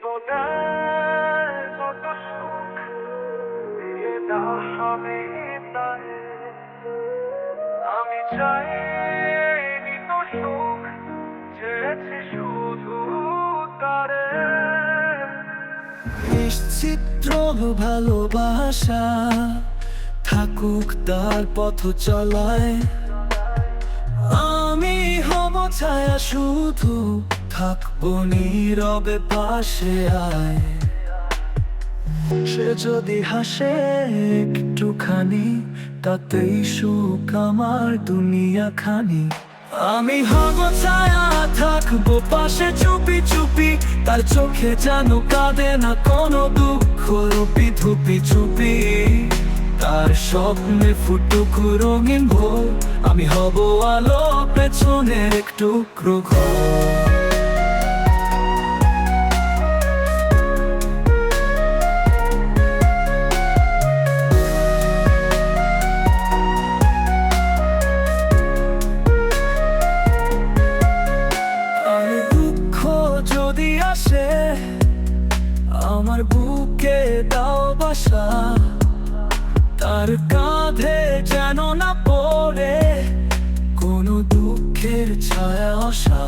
জীবনের আমি চেয়েছি শুধু তারে। নিশ্চিত্র ভালোবাসা থাকুক তার পথ চলায়। আমি হব ছায়া শুধু থাকব নীরবে পাশে আয়। সে যদি হাসে একটুখানি, তাতেই সুখ আমার দুনিয়া খানি আমি হব ছায়া থাকব পাশে চুপি চুপি, তার চোখে যেন কাঁদে না কোনো দুঃখ রুপি ধুপি চুপি। তার স্বপ্নে ফুটুক রঙিন ভোর, আমি হব আলো পেছনের একটু ঘর। আমার বুকে দাও বাসা, তার কাঁধে যেন না পড়ে কোনো দুঃখের ছায়া আসা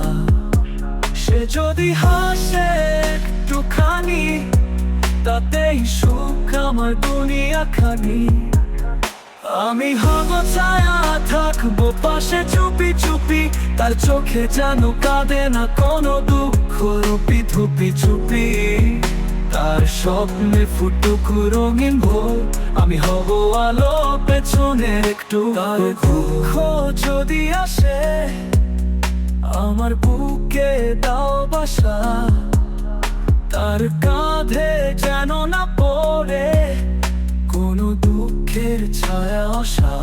সে যদি হাসে একটুখানি, তাতেই সুখ আমার দুনিয়া খানি আমি হব ছায়া থাকব পাশে চুপি চুপি, তার চোখে যেন কাঁদে না কোনো দুঃখ রুপি ধুপি চুপি। তার স্বপ্নে ফুটুক রঙিন ভোর, আমি হব আলো পেছনের একটু তার দুঃখ যদি আসে, আমার বুকে দাও বাসা। তার কাঁধে যেন না পড়ে কোনো দুঃখের ছায়া আসা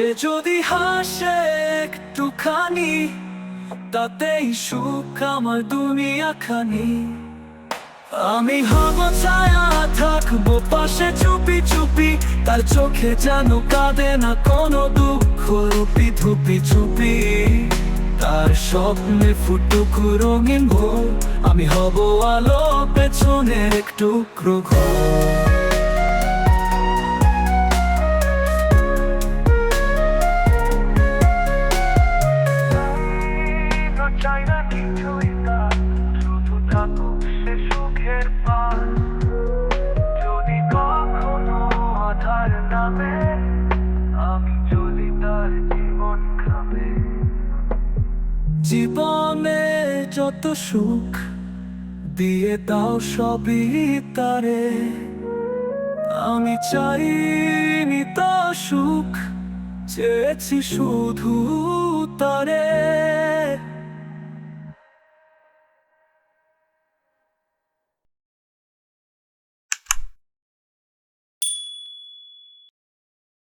সে যদি হাসে একটুখানি, তাতেই সুখ আমার দুনিয়া খানি আমি হব ছায়া, থাকব পাশে চুপি চুপি, তার চোখে যেন কাঁদে না কোনো দুঃখ রুপি ধুপি চুপি। তার স্বপ্নে ফুটুক রঙিন ভোর, আমি হব আলো পেছনের একটু ঘর। সুখের যদি কখনো আধার নামে আমি চলি তার জীবনে যত সুখ, দিয়ে দাও সবই তারে। আমি চাইনি তা সুখ, চেয়েছি শুধু তারে।